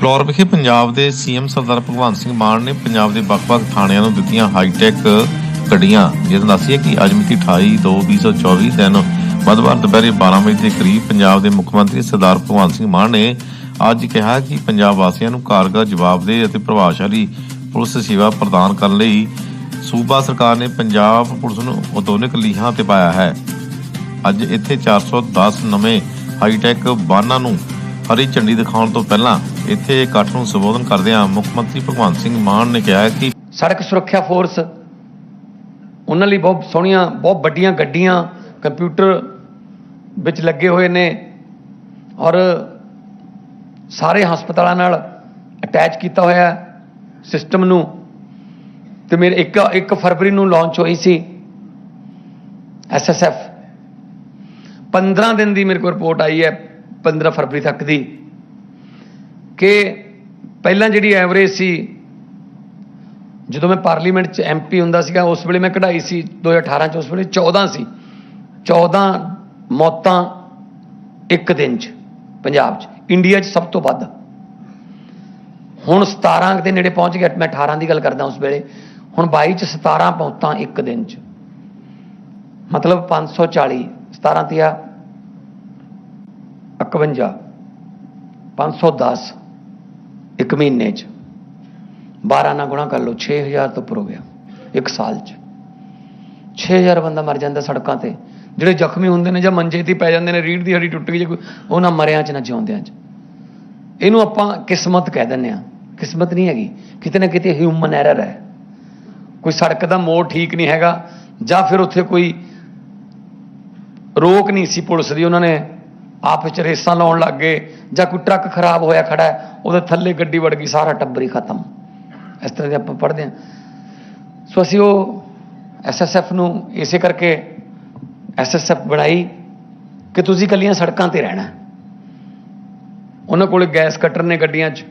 Floor ਵਿਖੇ ਪੰਜਾਬ ਦੇ CM ਸਰਦਾਰ ਭਗਵੰਤ ਸਿੰਘ ਮਾਨ ਨੇ ਪੰਜਾਬ ਦੇ ਵੱਖ-ਵੱਖ ਥਾਣਿਆਂ ਨੂੰ ਦਿੱਤੀਆਂ ਹਾਈਟੈਕ ਗੱਡੀਆਂ ਜਿਸ ਨਾਲ ਦੱਸਿਆ ਕਿ ਅੱਜ ਮਿਤੀ 28/2/2024 ਦਿਨ ਬੁੱਧਵਾਰ ਦੁਪਹਿਰੇ 12 ਵਜੇ ਦੇ ਕਰੀਬ ਪੰਜਾਬ ਦੇ ਮੁੱਖ ਮੰਤਰੀ ਸਰਦਾਰ ਭਗਵੰਤ ਸਿੰਘ ਮਾਨ ਨੇ ਅੱਜ ਕਿਹਾ ਕਿ ਪੰਜਾਬ ਵਾਸੀਆਂ ਨੂੰ ਕਾਰਗਰ, ਜਵਾਬਦੇਹ ਅਤੇ ਪ੍ਰਭਾਵਸ਼ਾਲੀ ਪੁਲਿਸ ਸੇਵਾ ਪ੍ਰਦਾਨ ਕਰਨ ਲਈ ਸੂਬਾ ਸਰਕਾਰ ਨੇ ਪੰਜਾਬ ਪੁਲਿਸ ਨੂੰ ਆਧੁਨਿਕ ਲੀਹਾਂ ਤੇ ਪਾਇਆ ਹੈ। ਅੱਜ ਇੱਥੇ 410 ਨਵੇਂ ਹਾਈਟੈਕ ਵਾਹਨਾਂ ਨੂੰ ਹਰੀ ਝੰਡੀ ਦਿਖਾਉਣ ਤੋਂ ਪਹਿਲਾਂ ਇੱਥੇ ਇਕੱਠ ਨੂੰ ਸੰਬੋਧਨ ਕਰਦਿਆਂ ਮੁੱਖ ਮੰਤਰੀ ਭਗਵੰਤ ਸਿੰਘ ਮਾਨ ਨੇ ਕਿਹਾ ਕਿ ਸੜਕ ਸੁਰੱਖਿਆ ਫੋਰਸ ਉਹਨਾਂ ਲਈ ਬਹੁਤ ਸੋਹਣੀਆਂ, ਬਹੁਤ ਵੱਡੀਆਂ ਗੱਡੀਆਂ, ਕੰਪਿਊਟਰ ਵਿੱਚ ਲੱਗੇ ਹੋਏ ਨੇ ਔਰ ਸਾਰੇ ਹਸਪਤਾਲਾਂ ਨਾਲ ਅਟੈਚ ਕੀਤਾ ਹੋਇਆ ਸਿਸਟਮ ਨੂੰ। ਤੇ ਮੇਰੇ ਇੱਕ 1 ਫਰਵਰੀ ਨੂੰ ਲਾਂਚ ਹੋਈ ਸੀ ਐਸਐਸਐਫ 15 ਦਿਨ ਦੀ ਮੇਰੇ ਕੋਲ ਰਿਪੋਰਟ ਆਈ ਹੈ 15 ਫਰਵਰੀ ਤੱਕ ਦੀ। ਕਿ ਪਹਿਲਾਂ ਜਿਹੜੀ ਐਵਰੇਜ ਸੀ, ਜਦੋਂ ਮੈਂ ਪਾਰਲੀਮੈਂਟ 'ਚ ਐਮਪੀ ਹੁੰਦਾ ਸੀਗਾ, ਉਸ ਵੇਲੇ ਮੈਂ ਕਢਾਈ ਸੀ 2018 'ਚ ਉਸ ਵੇਲੇ 14 ਸੀ। 14 ਮੌਤਾਂ ਇੱਕ ਦਿਨ 'ਚ, ਪੰਜਾਬ 'ਚ। ਇੰਡੀਆ 'ਚ ਸਭ ਤੋਂ ਵੱਧ। ਹੁਣ 17 ਦੇ ਨੇੜੇ ਪਹੁੰਚ ਗਿਆ, ਮੈਂ 18 ਦੀ ਗੱਲ ਕਰਦਾ ਉਸ ਵੇਲੇ। ਹੁਣ 22 'ਚ 17 ਮੌਤਾਂ ਇੱਕ ਦਿਨ 'ਚ। ਮਤਲਬ 540 17 ਤੀਆ 51 510 ਇੱਕ ਮਹੀਨੇ 'ਚ। 12 ਨਾਲ ਗੁਣਾ ਕਰ ਲਓ 6000 ਤੋਂ ਉੱਪਰ ਹੋ ਗਿਆ, ਇੱਕ ਸਾਲ 'ਚ। 6000 ਬੰਦਾ ਮਰ ਜਾਂਦਾ ਸੜਕਾਂ ਤੇ। ਜਿਹੜੇ ਜ਼ਖਮੀ ਹੁੰਦੇ ਨੇ ਜਾਂ ਮੰਜੇ ਤੇ ਪੈ ਜਾਂਦੇ ਨੇ ਰੀੜ ਦੀ ਹੱਡੀ ਟੁੱਟ ਗਈ ਜੇ ਕੋਈ, ਉਹ ਨਾ ਮਰਿਆਂ 'ਚ, ਨਾ ਜਿਉਂਦਿਆਂ 'ਚ। ਇਹਨੂੰ ਆਪਾਂ ਕਿਸਮਤ ਕਹਿ ਦਿੰਦੇ ਆ ਕਿਸਮਤ ਨਹੀਂ ਹੈਗੀ। ਕਿਤੇ ਨਾ ਕਿਤੇ ਹਿਊਮਨ ਐਰਰ ਹੈ। ਕੋਈ ਸੜਕ ਦਾ ਮੋੜ ਠੀਕ ਨਹੀਂ ਹੈਗਾ, ਜਾਂ ਫਿਰ ਉੱਥੇ ਕੋਈ ਰੋਕ ਨਹੀਂ ਸੀ ਪੁਲਿਸ ਦੀ, ਉਹਨਾਂ ਨੇ ਆਪ ਵਿੱਚ ਰੇਸਾਂ ਲਾਉਣ ਲੱਗ ਗਏ, ਜਾਂ ਕੋਈ ਟਰੱਕ ਖਰਾਬ ਹੋਇਆ ਖੜਾ ਉਹਦੇ ਥੱਲੇ ਗੱਡੀ ਵੜ ਗਈ, ਸਾਰਾ ਟੱਬਰ ਹੀ ਖਤਮ। ਇਸ ਤਰ੍ਹਾਂ ਦੇ ਆਪਾਂ ਪੜ੍ਹਦੇ ਹਾਂ। ਸੋ ਅਸੀਂ ਉਹ ਐਸਐਸਐਫ ਨੂੰ ਇਸੇ ਕਰਕੇ ਐਸਐਸਐਫ ਬਣਾਈ ਕਿ ਤੁਸੀਂ ਕੱਲੀਆਂ ਸੜਕਾਂ ਤੇ ਰਹਿਣਾ ਉਹਨਾਂ ਕੋਲੇ ਗੈਸ ਕਟਰ ਨੇ ਗੱਡੀਆਂ 'ਚ,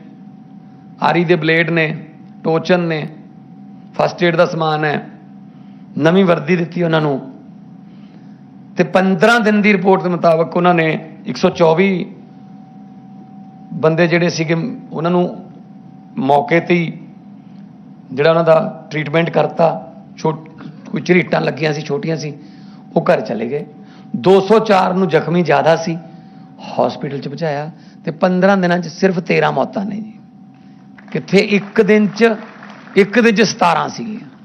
ਆਰੀ ਦੇ ਬਲੇਡ ਨੇ, ਟੋਚਨ ਨੇ, ਫਸਟ ਏਡ ਦਾ ਸਮਾਨ ਹੈ, ਨਵੀਂ ਵਰਦੀ ਦਿੱਤੀ ਉਹਨਾਂ ਨੂੰ। ਤੇ 15 ਦਿਨ ਦੀ ਰਿਪੋਰਟ ਦੇ ਮੁਤਾਬਕ ਉਹਨਾਂ ਨੇ 124 ਬੰਦੇ ਜਿਹੜੇ ਸੀਗੇ, ਉਹਨਾਂ ਨੂੰ ਮੌਕੇ ਤੇ ਹੀ ਜਿਹੜਾ ਉਹਨਾਂ ਦਾ ਟ੍ਰੀਟਮੈਂਟ ਕਰਤਾ ਛੋਟ ਕੋਈ ਝਰੀਟਾਂ ਲੱਗੀਆਂ ਸੀ, ਛੋਟੀਆਂ ਸੀ, ਉਹ ਘਰ ਚਲੇ ਗਏ। 204 ਨੂੰ ਜ਼ਖਮੀ ਜ਼ਿਆਦਾ ਸੀ, ਹਸਪੀਟਲ ਚ ਪਹੁੰਚਾਇਆ ਤੇ 15 ਦਿਨਾਂ ਚ ਸਿਰਫ 13 ਮੌਤਾਂ ਨੇ ਜੀ। ਕਿੱਥੇ ਇੱਕ ਦਿਨ ਚ, ਇੱਕ ਦਿਨ ਚ 17 ਸੀਗੀਆਂ।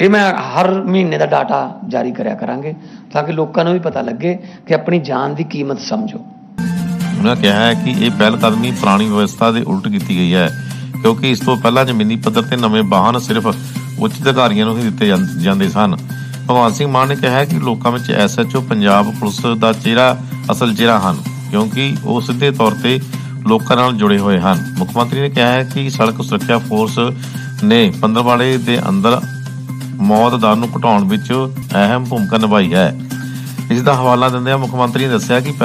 ਇਹ ਮੈਂ ਹਰ ਮਹੀਨੇ ਦਾ ਡਾਟਾ ਜਾਰੀ ਕਰਿਆ ਕਰਾਂਗੇ ਤਾਂ ਕਿ ਲੋਕਾਂ ਨੂੰ ਵੀ ਪਤਾ ਲੱਗੇ ਕਿ ਆਪਣੀ ਜਾਨ ਦੀ ਕੀਮਤ ਸਮਝੋ। ਉਹਨਾਂ ਕਿਹਾ ਹੈ ਕਿ ਇਹ ਪਹਿਲ ਕਦਮੀ ਪੁਰਾਣੀ ਵਿਵਸਥਾ ਦੇ ਉਲਟ ਕੀਤੀ ਗਈ ਹੈ, ਕਿਉਂਕਿ ਇਸ ਤੋਂ ਪਹਿਲਾਂ ਜ਼ਮੀਨੀ ਪੱਧਰ ਤੇ ਨਵੇਂ ਵਾਹਨ ਸਿਰਫ ਉੱਚ ਅਧਿਕਾਰੀਆਂ ਨੂੰ ਹੀ ਦਿੱਤੇ ਜਾਂਦੇ ਸਨ। ਭਗਵਾਨ ਸਿੰਘ ਮਾਨ ਨੇ ਕਿਹਾ ਕਿ ਲੋਕਾਂ ਵਿੱਚ ਐਸਐਚਓ ਪੰਜਾਬ ਪੁਲਿਸ ਦਾ ਚਿਹਰਾ ਅਸਲ ਚਿਹਰਾ ਹਨ, ਕਿਉਂਕਿ ਉਹ ਸਿੱਧੇ ਤੌਰ ਤੇ ਲੋਕਾਂ ਨਾਲ ਜੁੜੇ ਹੋਏ ਹਨ। ਮੁੱਖ ਮੰਤਰੀ ਨੇ ਕਿਹਾ ਹੈ ਕਿ ਸੜਕ ਸੁਰੱਖਿਆ ਫੋਰਸ ਨੇ ਪੰਦਰਵਾੜੇ ਦੇ ਅੰਦਰ ਮੌਤ ਦਰ ਨੂੰ ਘਟਾਉਣ ਵਿੱਚ ਅਹਿਮ ਭੂਮਿਕਾ ਨਿਭਾਈ ਹੈ। ਇਸ ਦਾ ਹਵਾਲਾ ਦਿੰਦਿਆਂ ਮੁੱਖ ਮੰਤਰੀ ਨੇ ਦੱਸਿਆ ਕਿ